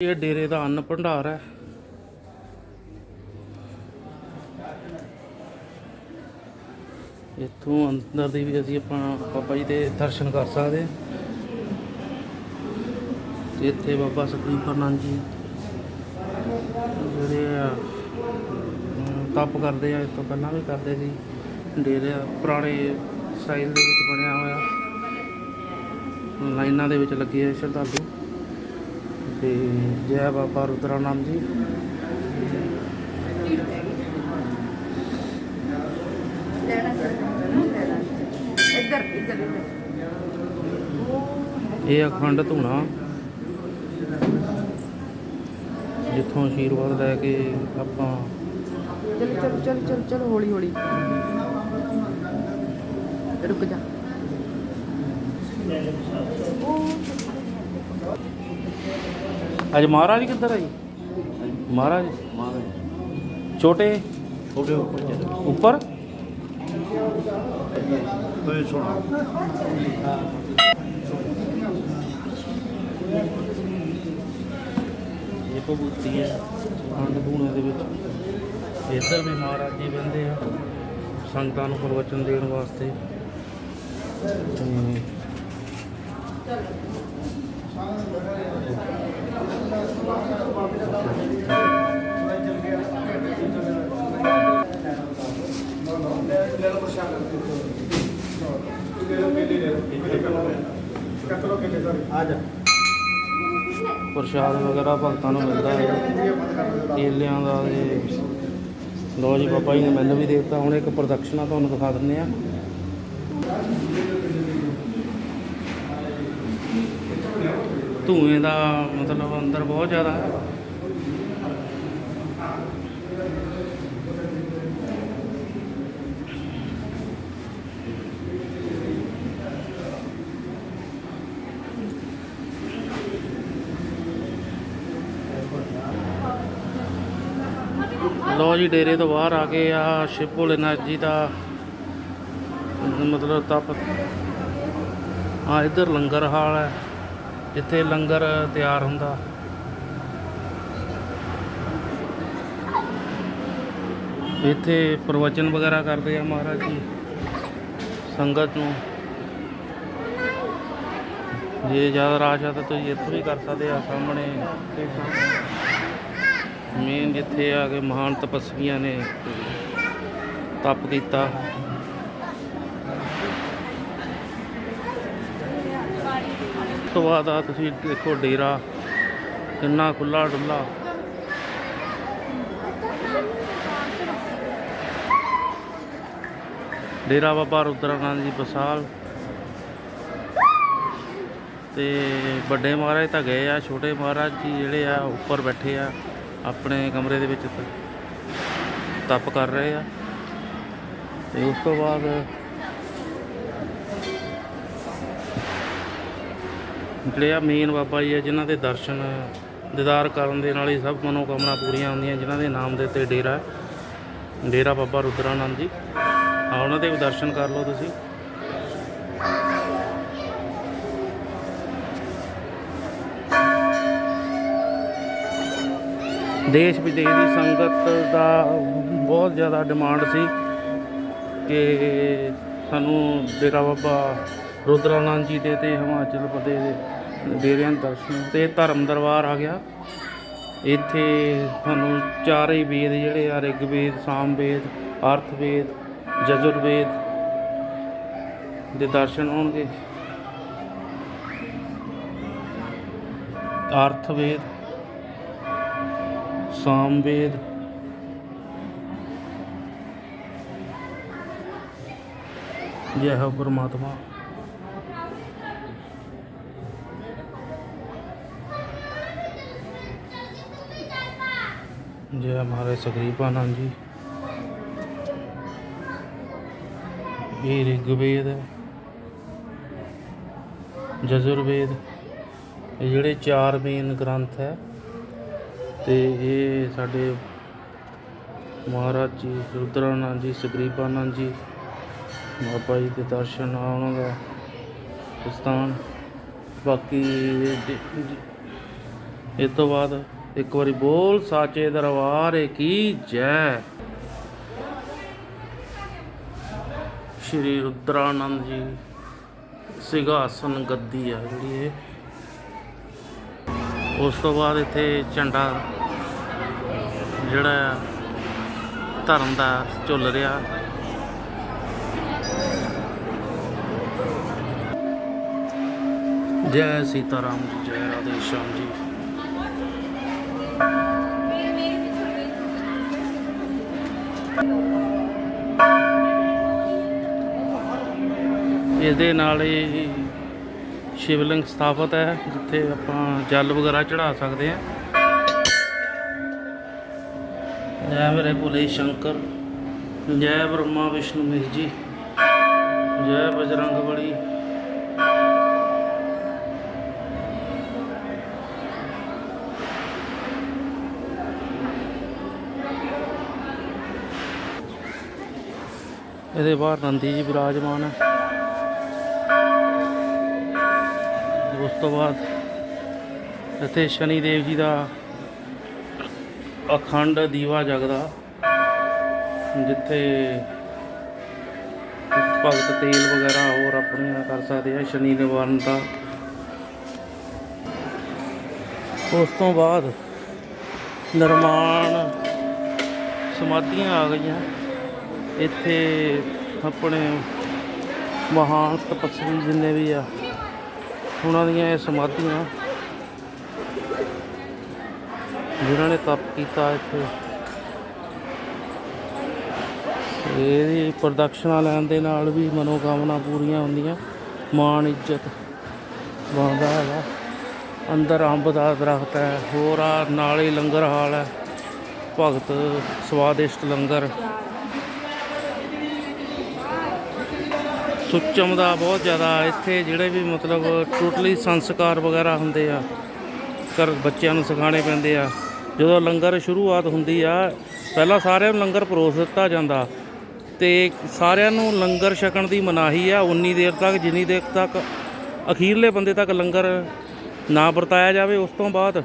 ਇਹ ਡੇਰੇ ਦਾ ਅੰਨ ਭੰਡਾਰ ਹੈ। ਇੱਥੋਂ ਅੰਦਰ ਦੀ ਵੀ ਅਸੀਂ ਆਪਾਂ ਬਾਬਾ ਜੀ ਦੇ ਦਰਸ਼ਨ ਕਰ ਸਕਦੇ। ਤੇ ਇੱਥੇ ਬਾਬਾ ਸੁਖਦੀਪ ਪ੍ਰਨੰਦ ਜੀ ਜਿਹੜੇ ਆ ਅਮ, ਤਪ ਕਰਦੇ ਆ ਇਸ ਤੋਂ ਪਹਿਲਾਂ ਵੀ ਕਰਦੇ ਸੀ। ਡੇਰੇ ਪੁਰਾਣੇ ਸਟਾਈਲ ਦੇ ਵਿੱਚ ਬਣਿਆ ਹੋਇਆ। ਲਾਈਨਾਂ ਦੇ ਵਿੱਚ ਲੱਗੇ ਆ ਸ਼ਰਧਾਲੂ। ਤੇ ਜੈ ਬਾਬਾ ਜੀ। ਇੱਧਰ ਇੱਧਰ ਇੱਧਰ ਇਹ ਅਖੰਡ ਧੂਣਾ। ਜਿੱਥੋਂ ਆਸ਼ੀਰਵਾਦ ਲੈ ਕੇ ਆਪਾਂ ਚਲ ਚਲ ਚਲ ਚਲ ਚਲ ਹੌਲੀ ਹੌਲੀ। ਰੁਕ ਜਾ। ਅੱਜ ਮਹਾਰਾਜ ਕਿੱਧਰ ਆ ਜੀ? ਮਹਾਰਾਜ? ਛੋਟੇ? ਛੋਟੇ ਉੱਪਰ ਕੋਈ ਸੁਣਾ। ਇਹ ਭਗੂਤੀ ਹੈ ਅਖੰਡ ਧੂਣੇ ਦੇ ਵਿੱਚ। ਇੱਧਰ ਵੀ ਮਹਾਰਾਜ ਜੀ ਬੰਦੇ ਆ ਸੰਗਤਾਂ ਨੂੰ ਪ੍ਰਵਚਨ ਦੇਣ ਵਾਸਤੇ। ਤੇ ਪ੍ਰਸ਼ਾਦ ਵਗੈਰਾ ਭਗਤਾਂ ਨੂੰ ਮਿਲਦਾ ਹੈ। ਕੇਲਿਆਂ ਦਾ ਤੇ ਲੋ ਜੀ, ਬਾਬਾ ਜੀ ਨੇ ਮੈਨੂੰ ਵੀ ਦੇ ਦਿੱਤਾ। ਹੁਣ ਇੱਕ ਪ੍ਰਦਕਸ਼ਨਾ ਤੁਹਾਨੂੰ ਦਿਖਾ ਦਿੰਦੇ ਆ ਧੂਏ ਦਾ ਮਤਲਬ ਅੰਦਰ ਬਹੁਤ ਜ਼ਿਆਦਾ ਹੈ। ਲੋ ਜੀ, ਡੇਰੇ ਤੋਂ ਬਾਹਰ ਆ ਕੇ ਆ, ਸ਼ਿਵ ਭੋਲੇਨਾਥ ਦਾ ਮਤਲਬ ਤਪ। ਆ ਇੱਧਰ ਲੰਗਰ ਹਾਲ ਹੈ। ਜਿੱਥੇ ਲੰਗਰ ਤਿਆਰ ਹੁੰਦਾ। ਇੱਥੇ ਪ੍ਰਵਚਨ ਵਗੈਰਾ ਕਰਦੇ ਆ ਮਹਾਰਾਜ ਜੀ, ਸੰਗਤ ਨੂੰ। ਜੇ ਜ਼ਿਆਦਾ ਰਾਸ਼ ਆ ਤਾਂ ਤੁਸੀਂ ਇੱਥੋਂ ਵੀ ਕਰ ਸਕਦੇ ਆ, ਸਾਹਮਣੇ। ਮੇਨ ਜਿੱਥੇ ਆ ਕੇ ਮਹਾਨ ਤਪਸਵੀਆਂ ਨੇ ਤਪ ਕੀਤਾ। ਤੋਂ ਬਾਅਦ ਆ ਤੁਸੀਂ ਦੇਖੋ ਡੇਰਾ, ਕਿੰਨਾ ਖੁੱਲਾ ਡੁੱਲਾ ਡੇਰਾ ਬਾਬਾ ਰੁਦਰਾਨੰਦ ਜੀ ਬਸਾਲ। ਤੇ ਵੱਡੇ ਮਹਾਰਾਜ ਤਾਂ ਗਏ ਆ, ਛੋਟੇ ਮਹਾਰਾਜ ਜੀ ਜਿਹੜੇ ਆ, ਉੱਪਰ ਬੈਠੇ ਆ, ਆਪਣੇ ਕਮਰੇ ਦੇ ਵਿੱਚ ਤ- ਤਪ ਕਰ ਰਹੇ ਆ। ਤੇ ਉਸ ਤੋਂ ਬਾਅਦ ਜਿਹੜੇ ਆ ਮੇਨ ਬਾਬਾ ਜੀ ਆ, ਜਿਨ੍ਹਾਂ ਦੇ ਦਰਸ਼ਨ ਦੀਦਾਰ ਕਰਨ ਦੇ ਨਾਲ ਹੀ ਸਭ ਮਨੋਕਾਮਨਾ ਪੂਰੀਆਂ ਹੁੰਦੀਆਂ, ਜਿਨ੍ਹਾਂ ਦੇ ਨਾਮ ਦੇ ਉੱਤੇ ਡੇਰਾ ਡੇਰਾ ਬਾਬਾ ਰੁਦਰਾਨੰਦ ਜੀ। ਆ ਉਹਨਾਂ ਦੇ ਵੀ ਦਰਸ਼ਨ ਕਰ ਲਓ ਤੁਸੀਂ। ਦੇਸ਼ ਵਿਦੇਸ਼ ਦੀ ਸੰਗਤ ਦਾ ਬਹੁਤ ਜ਼ਿਆਦਾ ਡਿਮਾਂਡ ਸੀ ਕਿ ਸਾਨੂੰ ਡੇਰਾ ਬਾਬਾ ਰੁਦਰਾਨੰਦ ਜੀ ਦੇ ਤੇ ਹਿਮਾਚਲ ਪ੍ਰਦੇਸ਼ ਦੇ ਡੇਰਿਆਂ ਦੇ ਦਰਸ਼ਨ ਤੇ ਧਰਮ ਦਰਬਾਰ ਆ ਗਿਆ। ਇੱਥੇ ਤੁਹਾਨੂੰ ਚਾਰੇ ਵੇਦ ਜਿਹੜੇ ਆ, ਰਿਗਵੇਦ, ਸਾਮਵੇਦ ਅਰਥਵੇਦ ਜਜੁਰਵੇਦ ਦੇ ਦਰਸ਼ਨ ਹੋਣਗੇ। ਅਰਥ ਵੇਦ ਸ਼ਾਮ ਵੇਦ ਜੈ ਹੋ ਪਰਮਾਤਮਾ। ਜੈ ਮਹਾਰਾਜ ਸਗਰੀਪਾਨੰਦ ਜੀ। ਇਹ ਰਿਗਵੇਦ ਹੈ ਜਜੁਰਵੇਦ, ਇਹ ਜਿਹੜੇ ਚਾਰ ਮੇਨ ਗ੍ਰੰਥ ਹੈ, ਤੇ ਇਹ ਸਾਡੇ ਮਹਾਰਾਜ ਜੀ ਰੁਦਰਾਨੰਦ ਜੀ ਸਗਰੀਪਾਨੰਦ ਜੀ, ਬਾਬਾ ਜੀ ਦੇ ਦਰਸ਼ਨ ਆ ਉਹਨਾਂ ਦਾ ਸਥਾਨ। ਬਾਕੀ ਇਹ ਤੋਂ ਬਾਅਦ ਇੱਕ ਵਾਰੀ ਬੋਲ ਸਾਚੇ ਦਰਬਾਰ ਕੀ ਜੈ। ਸ਼੍ਰੀ ਰੁਦਰਾਨੰਦ ਜੀ ਸਿੰਘਾਸਨ ਗੱਦੀ ਆ ਜਿਹੜੀ ਇਹ। ਉਸ ਤੋਂ ਬਾਅਦ ਇੱਥੇ ਝੰਡਾ ਜਿਹੜਾ ਆ, ਧਰਮ ਦਾ ਝੁੱਲ ਰਿਹਾ। ਜੈ ਸੀਤਾਰਾਮ ਜੀ ਜੈ ਰਾਧੇ ਸ਼ਾਮ ਜੀ। ਇਹਦੇ ਨਾਲ ਹੀ ਸ਼ਿਵਲਿੰਗ ਸਥਾਪਿਤ ਹੈ, ਜਿੱਥੇ ਆਪਾਂ ਜਲ ਵਗੈਰਾ ਚੜਾ ਸਕਦੇ ਹਾਂ। ਜੈ ਮੇਰੇ ਭੋਲੇ ਸ਼ੰਕਰ, ਜੈ ਬ੍ਰਹਮਾ, ਵਿਸ਼ਨੂੰ ਮਹੇਸ਼ ਜੀ, ਜੈ ਬਜਰੰਗ ਇਹਦੇ ਬਾਹਰ ਨੰਦੀ ਜੀ ਵਿਰਾਜਮਾਨ ਹੈ। ਉਸ ਤੋਂ ਬਾਅਦ ਇੱਥੇ ਸ਼ਨੀ ਦੇਵ ਜੀ ਦਾ ਅਖੰਡ ਦੀਵਾ ਜਗਦਾ, ਜਿੱਥੇ ਭਗਤ ਤੇਲ ਵਗੈਰਾ ਹੋਰ ਆਪਣੀਆਂ ਕਰ ਸਕਦੇ ਆ, ਸ਼ਨੀ ਨਿਵਾਰਨ ਦਾ। ਉਸ ਤੋਂ ਬਾਅਦ ਨਿਰਮਾਣ ਸਮਾਧੀਆਂ ਆ ਗਈਆਂ। ਇੱਥੇ ਆਪਣੇ ਮਹਾਨ ਤਪਸਵੀ ਜਿੰਨੇ ਵੀ ਆ, ਉਹਨਾਂ ਦੀਆਂ ਇਹ ਸਮਾਧੀਆਂ ਜਿਨ੍ਹਾਂ ਨੇ ਤਪ ਕੀਤਾ ਇੱਥੇ। ਇਹਦੀ ਪ੍ਰਦਕਸ਼ਨਾ ਲੈਣ ਦੇ ਨਾਲ ਵੀ ਮਨੋਕਾਮਨਾ ਪੂਰੀਆਂ ਹੁੰਦੀਆਂ। ਮਾਣ, ਇੱਜ਼ਤ ਬਣਦਾ ਹੈਗਾ। ਅੰਦਰ ਅੰਬ ਦਾ ਦਰਖਤ ਹੈ, ਹੋਰ ਆ ਨਾਲੇ ਲੰਗਰ ਹਾਲ ਹੈ। ਭਗਤ ਸਵਾਦਿਸ਼ਟ ਲੰਗਰ। ਸੁੱਚਮ ਦਾ ਬਹੁਤ ਜ਼ਿਆਦਾ, ਇੱਥੇ ਜਿਹੜੇ ਵੀ ਮਤਲਬ ਟੋਟਲੀ ਸੰਸਕਾਰ ਵਗੈਰਾ ਹੁੰਦੇ ਆ ਕਰ ਬੱਚਿਆਂ ਨੂੰ ਸਿਖਾਣੇ ਪੈਂਦੇ ਆ। ਜਦੋਂ ਲੰਗਰ ਸ਼ੁਰੂਆਤ ਹੁੰਦੀ ਆ, ਪਹਿਲਾਂ ਸਾਰਿਆਂ ਨੂੰ ਲੰਗਰ ਪਰੋਸ ਦਿੱਤਾ ਜਾਂਦਾ। ਤੇ ਸਾਰਿਆਂ ਨੂੰ ਲੰਗਰ ਛਕਣ ਦੀ ਮਨਾਹੀ ਆ, ਉਨੀ ਦੇਰ ਤੱਕ, ਜਿੰਨੀ ਦੇਰ ਤੱਕ ਅਖੀਰਲੇ ਬੰਦੇ ਤੱਕ ਲੰਗਰ ਨਾ ਵਰਤਾਇਆ ਜਾਵੇ, ਉਸ ਤੋਂ ਬਾਅਦ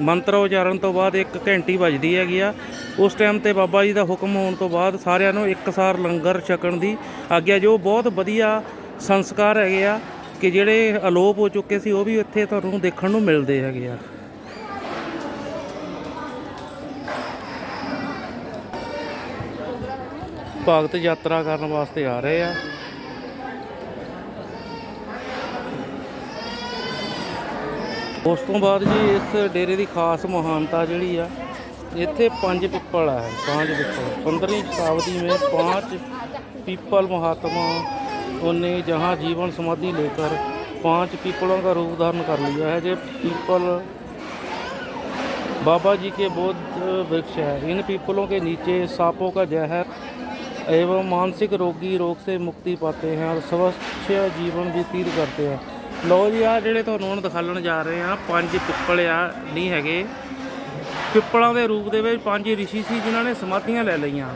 ਮੰਤਰ ਉਚਾਰਨ ਤੋਂ ਬਾਅਦ ਇੱਕ ਘੰਟੀ ਵੱਜਦੀ ਹੈਗੀ ਆ। ਉਸ ਟਾਈਮ ਤੇ ਬਾਬਾ ਜੀ ਦਾ ਹੁਕਮ ਹੋਣ ਤੋਂ ਬਾਅਦ ਸਾਰਿਆਂ ਨੂੰ ਇੱਕਸਾਰ ਲੰਗਰ ਛਕਣ ਦੀ ਆਗਿਆ, ਜੋ ਬਹੁਤ ਵਧੀਆ ਸੰਸਕਾਰ ਹੈਗੇ ਆ ਕਿ ਜਿਹੜੇ ਅਲੋਪ ਹੋ ਚੁੱਕੇ ਸੀ, ਉਹ ਵੀ ਇੱਥੇ ਤੁਹਾਨੂੰ ਦੇਖਣ ਨੂੰ ਮਿਲਦੇ ਹੈਗੇ ਆ। ਭਗਤ ਯਾਤਰਾ ਕਰਨ ਵਾਸਤੇ ਆ ਰਹੇ ਆ। ਉਸ ਤੋਂ ਬਾਅਦ ਜੀ ਇਸ ਡੇਰੇ ਦੀ ਖਾਸ ਮਹਾਨਤਾ ਜਿਹੜੀ ਆ ਇੱਥੇ ਪੰਜ ਪਿੱਪਲ ਆ ਪੰਜ ਪਿੱਪਲ 15ਵੀਂ ਸ਼ਤਾਬਦੀ में पांच पीपल महात्मा उन्होंने जहाँ जीवन समाधि लेकर पांच पीपलों का रूप धारण कर लिया है जो पीपल बाबा जी के बौद्ध वृक्ष है इन पीपलों के नीचे सांपों का जहर एवं मानसिक रोगी रोग से मुक्ति पाते हैं और स्वस्थ जीवन व्यतीत करते हैं ਲਓ ਜੀ ਆ ਜਿਹੜੇ ਤੁਹਾਨੂੰ ਹੁਣ ਦਿਖਾਲਣ ਜਾ ਰਹੇ ਆ ਪੰਜ ਪਿੱਪਲ ਆ, ਨਹੀਂ ਹੈਗੇ। ਪਿੱਪਲਾਂ ਦੇ ਰੂਪ ਦੇ ਵਿੱਚ ਪੰਜ ਰਿਸ਼ੀ ਸੀ, ਜਿਨ੍ਹਾਂ ਨੇ ਸਮਾਧੀਆਂ ਲੈ ਲਈਆਂ।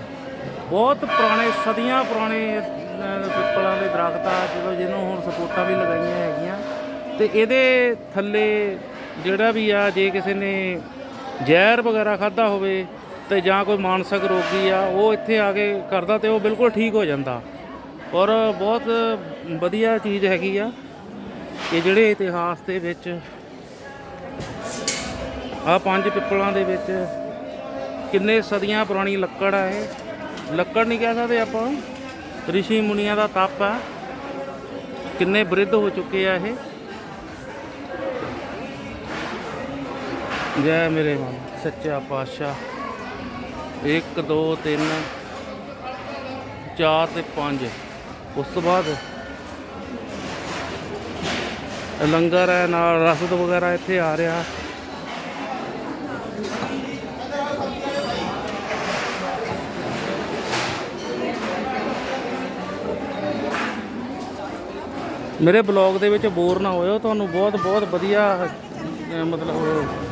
ਬਹੁਤ ਪੁਰਾਣੇ, ਸਦੀਆਂ ਪੁਰਾਣੇ ਪਿੱਪਲਾਂ ਦੇ ਦਰਖਤ ਆ, ਚਲੋ ਜਿਹਨੂੰ ਹੁਣ ਸਪੋਰਟਾਂ ਵੀ ਲਗਾਈਆਂ ਹੈਗੀਆਂ। ਤੇ ਇਹਦੇ ਥੱਲੇ ਜਿਹੜਾ ਵੀ ਆ, ਜੇ ਕਿਸੇ ਨੇ ਜ਼ਹਿਰ ਵਗੈਰਾ ਖਾਦਾ ਹੋਵੇ ਤੇ ਜਾਂ ਕੋਈ ਮਾਨਸਿਕ ਰੋਗੀ ਆ, ਉਹ ਇੱਥੇ ਆ ਕੇ ਕਰਦਾ ਤੇ ਉਹ ਬਿਲਕੁਲ ਠੀਕ ਹੋ ਜਾਂਦਾ। ਔਰ ਬਹੁਤ ਵਧੀਆ ਚੀਜ਼ ਹੈਗੀ ਆ। ਕਿ ਜਿਹੜੇ ਇਤਿਹਾਸ ਦੇ ਵਿੱਚ ਆ ਪੰਜ ਪਿੱਪਲਾਂ ਦੇ ਵਿੱਚ ਕਿੰਨੇ ਸਦੀਆਂ ਪੁਰਾਣੀ ਲੱਕੜ ਆ ਇਹ? ਲੱਕੜ ਨਹੀਂ ਕਹਿ ਸਕਦੇ ਆਪਾਂ। ਰਿਸ਼ੀ ਮੁਨੀਆਂ ਦਾ ਤਪ ਆ। ਕਿੰਨੇ ਬ੍ਰਿਧ ਹੋ ਚੁੱਕੇ ਆ ਇਹ? ਜੈ ਮੇਰੇ ਮਨ ਸੱਚਾ ਪਾਤਸ਼ਾਹ। 1 2 3 4 ਤੇ 5 ਉਸ ਤੋਂ ਬਾਅਦ ਲੰਗਰ ਹੈ, ਨਾਲ ਰਸਦ ਵਗੈਰਾ ਇੱਥੇ ਆ ਰਿਹਾ। ਮੇਰੇ ਬਲੌਗ ਦੇ ਵਿੱਚ ਬੋਰ ਨਾ ਹੋਇਓ, ਤੁਹਾਨੂੰ ਬਹੁਤ ਬਹੁਤ ਵਧੀਆ ਮਤਲਬ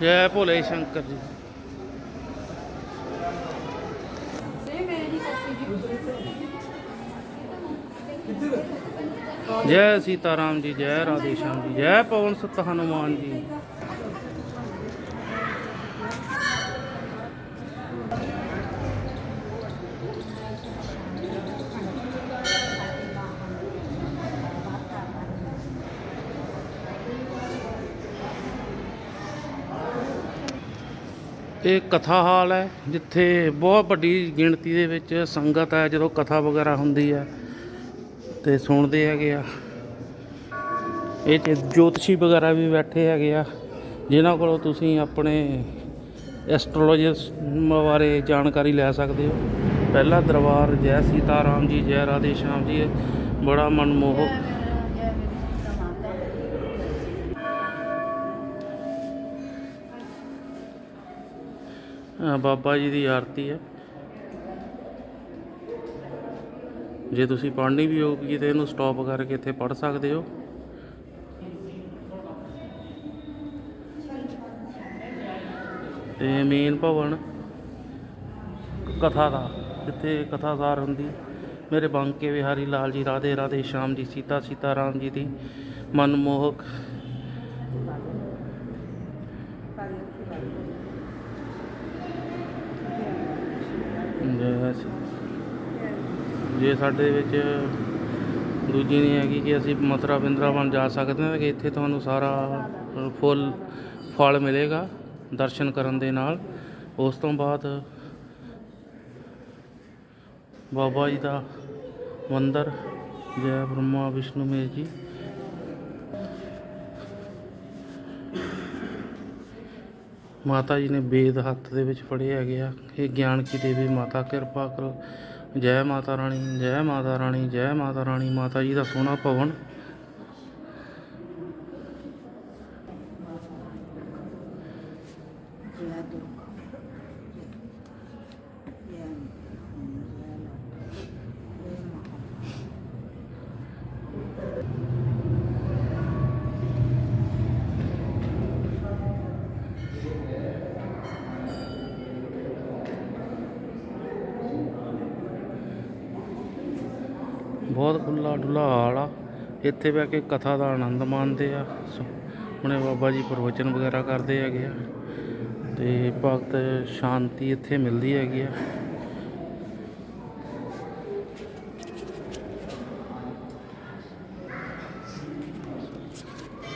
ਜੈ ਭੋਲੇ ਸ਼ੰਕਰ ਜੀ। ਜੈ ਸੀਤਾਰਾਮ ਜੀ, ਜੈ ਰਾਧੇ ਸ਼ਾਮ ਜੀ, ਜੈ ਪਵਨ ਸੁਤ ਹਨੂਮਾਨ ਜੀ। ਇਹ ਕਥਾ ਹਾਲ ਹੈ, ਜਿੱਥੇ ਬਹੁਤ ਵੱਡੀ ਗਿਣਤੀ ਦੇ ਵਿੱਚ ਸੰਗਤ ਹੈ, ਜਦੋਂ ਕਥਾ ਵਗੈਰਾ ਹੁੰਦੀ ਹੈ, ਤੇ ਸੁਣਦੇ ਹੈਗੇ ਆ। ਇਹ 'ਚ ਜੋਤਸ਼ੀ ਵਗੈਰਾ ਵੀ ਬੈਠੇ ਹੈਗੇ ਆ, ਜਿਨ੍ਹਾਂ ਕੋਲੋਂ ਤੁਸੀਂ ਆਪਣੇ ਐਸਟ੍ਰੋਲੋਜੀ ਬਾਰੇ ਜਾਣਕਾਰੀ ਲੈ ਸਕਦੇ ਹੋ। ਪਹਿਲਾ ਦਰਬਾਰ ਜੈ ਸੀਤਾ ਰਾਮ ਜੀ, ਜੈ ਰਾਧੇ ਸ਼ਾਮ ਜੀ ਬੜਾ ਮਨਮੋਹਕ ਬਾਬਾ ਜੀ ਦੀ ਆਰਤੀ ਹੈ। ਜੇ ਤੁਸੀਂ ਪੜ੍ਹਨੀ ਵੀ ਹੋਊਗੀ ਤੇ ਇਹਨੂੰ ਸਟਾਪ ਕਰਕੇ ਇੱਥੇ ਪੜ੍ਹ ਸਕਦੇ ਹੋ। ਤੇ ਮੇਨ ਭਵਨ ਕਥਾ ਦਾ, ਜਿੱਥੇ ਕਥਾਸਾਰ ਹੁੰਦੀ ਮੇਰੇ ਬਾਂਕੇ ਵਿਹਾਰੀ ਲਾਲ ਜੀ ਰਾਧੇ ਰਾਧੇ ਸ਼ਾਮ ਜੀ ਸੀਤਾ ਸੀਤਾ ਰਾਮ ਜੀ ਦੀ ਮਨਮੋਹਕ ਜੈ ਸੀ। ਜੇ ਸਾਡੇ ਵਿੱਚ ਦੂਜੀ ਨਹੀਂ ਹੈਗੀ ਕਿ ਅਸੀਂ ਮਥੁਰਾ ਬਿੰਦਰਾਵਨ ਜਾ ਸਕਦੇ ਹਾਂ ਕਿ ਇੱਥੇ ਤੁਹਾਨੂੰ ਸਾਰਾ ਫੁੱਲ, ਫਲ ਮਿਲੇਗਾ ਦਰਸ਼ਨ ਕਰਨ ਦੇ ਨਾਲ। ਉਸ ਤੋਂ ਬਾਅਦ ਬਾਬਾ ਜੀ ਦਾ ਮੰਦਰ, ਜੈ ਬ੍ਰਹਮਾ, ਵਿਸ਼ਨੂੰ, ਮਹੇਸ਼ ਜੀ। ਮਾਤਾ ਜੀ ਨੇ ਵੇਦ ਹੱਥ ਦੇ ਵਿੱਚ ਫੜੇ ਹੈਗੇ ਆ ਇਹ ਗਿਆਨ ਕੀ ਦੇਵੀ ਮਾਤਾ, ਕਿਰਪਾ ਕਰੋ। ਜੈ ਮਾਤਾ ਰਾਣੀ, ਜੈ ਮਾਤਾ ਰਾਣੀ, ਜੈ ਮਾਤਾ ਰਾਣੀ, ਮਾਤਾ ਜੀ ਦਾ ਸੋਹਣਾ ਭਵਨ। ਬਹੁਤ ਖੁੱਲਾ ਡੁੱਲਾ ਹਾਲ ਆ। ਇੱਥੇ ਬਹਿ ਕੇ ਕਥਾ ਦਾ ਆਨੰਦ ਮਾਣਦੇ ਆ। ਸ- ਬਾਬਾ ਜੀ ਪ੍ਰਵਚਨ ਵਗੈਰਾ ਕਰਦੇ ਹੈਗੇ ਆ। ਤੇ ਭਗਤ ਸ਼ਾਂਤੀ ਇੱਥੇ ਮਿਲਦੀ ਹੈਗੀ ਆ।